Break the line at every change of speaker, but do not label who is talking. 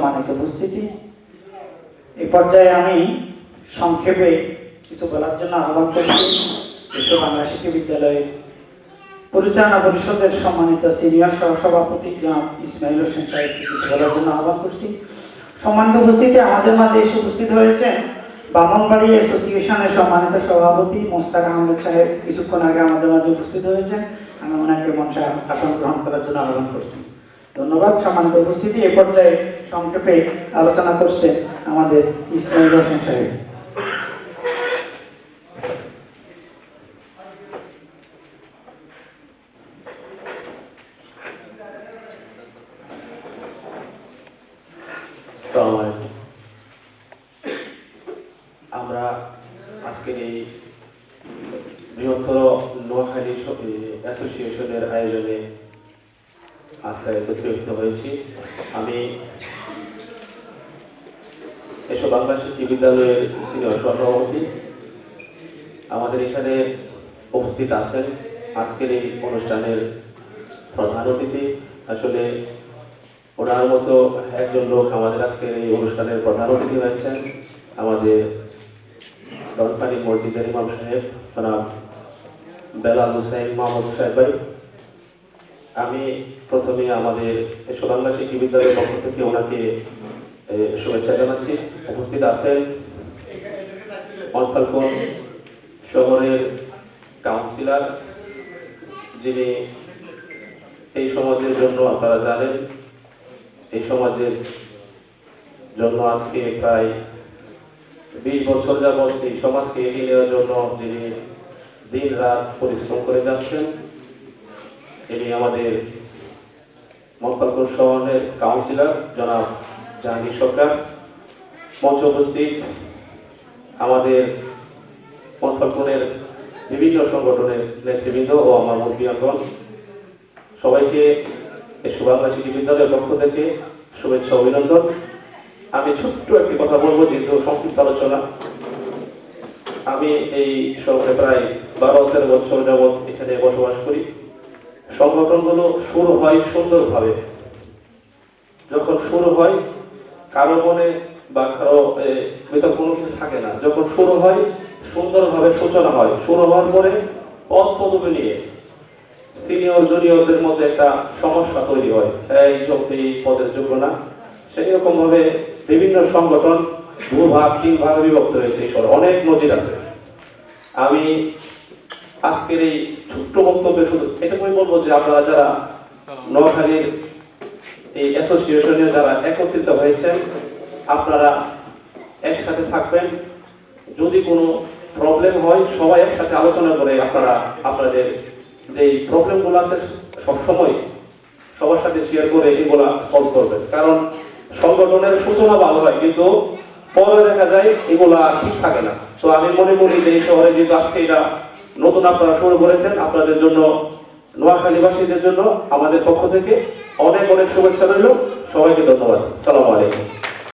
সম্মানিত উপস্থিতি। এই পর্যায়ে আমি সংক্ষেপে কিছু বলার জন্য আহ্বান করছি বিশ্ব বাংলা শিক্ষা বিদ্যালয়ের পরিচালনা পরিষদের সম্মানিত সিনিয়র সহসভাপতি জনাব ইসমাইল হোসেন সাহেবকে কিছু বলার জন্য আহ্বান করছি। সম্মানিত উপস্থিতি আমাদের মাঝে এসে উপস্থিত হয়েছেন বামনবাড়ি অ্যাসোসিয়েশনের সম্মানিত সভাপতি মোস্তাক আহমেদ সাহেব। কিছুক্ষণ আগে আমাদের মাঝে উপস্থিত হয়েছেন। আমি ওনাকে মঞ্চে আসন গ্রহণ করার জন্য আহ্বান করছি। ধন্যবাদ। সম্মানিত উপস্থিতি, এ পর্যায়ে সংক্ষেপে আলোচনা করছেন আমাদের ইসমাইল হোসেন সাহেব।
আমরা আজকের এই বৃহত্তর নোয়াখালী অ্যাসোসিয়েশনের আয়োজনে আজকে একত্রিত হয়েছি। আমি এসব বাংলা শিক্ষা বিদ্যালয়ের সিনিয়র সহসভাপতি আমাদের এখানে উপস্থিত আছেন। আজকের এই অনুষ্ঠানের প্রধান অতিথি আসলে ওনার মতো একজন লোক আমাদের আজকের এই অনুষ্ঠানের প্রধান অতিথি হয়েছেন আমাদের দলপানি মসজিদের ইমাম সাহেব, জনাব বেলাল হুসাইন মাহমুদ সাহেব ভাই। আমি প্রথমে আমাদের সোবাংলা শিক্ষা বিদ্যালয়ের পক্ষ থেকে ওনাকে শুভেচ্ছা জানাচ্ছি। উপস্থিত আছেন অনফালকন শহরের কাউন্সিলর, যিনি এই সমাজের জন্য আপনারা জানেন, এই সমাজের জন্য আজকে প্রায় বিশ বছর যাবৎ এই সমাজকে এগিয়ে নেওয়ার জন্য যিনি দিন রাত পরিশ্রম করে যাচ্ছেন। ইনি আমাদের মকলপুর শহরের কাউন্সিলর, জনাব জাহাঙ্গীর সরকার। মঞ্চ উপস্থিত আমাদের মকলপুরের বিভিন্ন সংগঠনের নেতৃবৃন্দ ও আমার মুরব্বীগণ। সবাইকে এই সুবাংলা শিক্ষা বিদ্যালয়ের পক্ষ থেকে শুভেচ্ছা অভিনন্দন। আমি ছোট্ট একটি কথা বলব, যেহেতু সংক্ষিপ্ত আলোচনা। আমি এই শহরে প্রায় বারো তেরো বছর যাবৎ এখানে বসবাস করি। সংগঠনগুলো শুরু হয় সুন্দরভাবে। যখন শুরু হয়, কারও মনে বা কারও ভিতর কোনো কিছু থাকে না। যখন শুরু হয়, সুন্দরভাবে সূচনা হয়। শুরু হওয়ার পরে পদ পদবি নিয়ে সিনিয়র জুনিয়রদের মধ্যে একটা সমস্যা তৈরি হয়। এই যোগ এই পদের যোগ্য না। সেই রকম ভাবে বিভিন্ন সংগঠন দু ভাগ তিন ভাগে বিভক্ত হয়েছে অনেক নজির আছে। আমি আজকের এই ছোট্ট বক্তব্যে শুধু এটুকুই বলব যে আপনারা যারা নোয়াখালীর এই অ্যাসোসিয়েশনে যারা একত্রিত হয়েছেন আপনারা একসাথে থাকবেন। যদি কোনো প্রবলেম হয় সবাই একসাথে আলোচনা করে আপনারা আপনাদের যে প্রবলেমগুলো আছে সবসময় সবার সাথে শেয়ার করে এগুলা সলভ করবেন। কারণ সংগঠনের সূচনা ভালো হয় কিন্তু পরে দেখা যায় এগুলা ঠিক থাকে না। তো আমি মনে করি যে এই শহরে যেহেতু আজকে এটা নতুন আপনারা শুরু করেছেন আপনাদের জন্য নোয়াখালীবাসীদের জন্য, আমাদের পক্ষ থেকে অনেক অনেক শুভেচ্ছা রইল। সবাইকে ধন্যবাদ। সালাম আলাইকুম।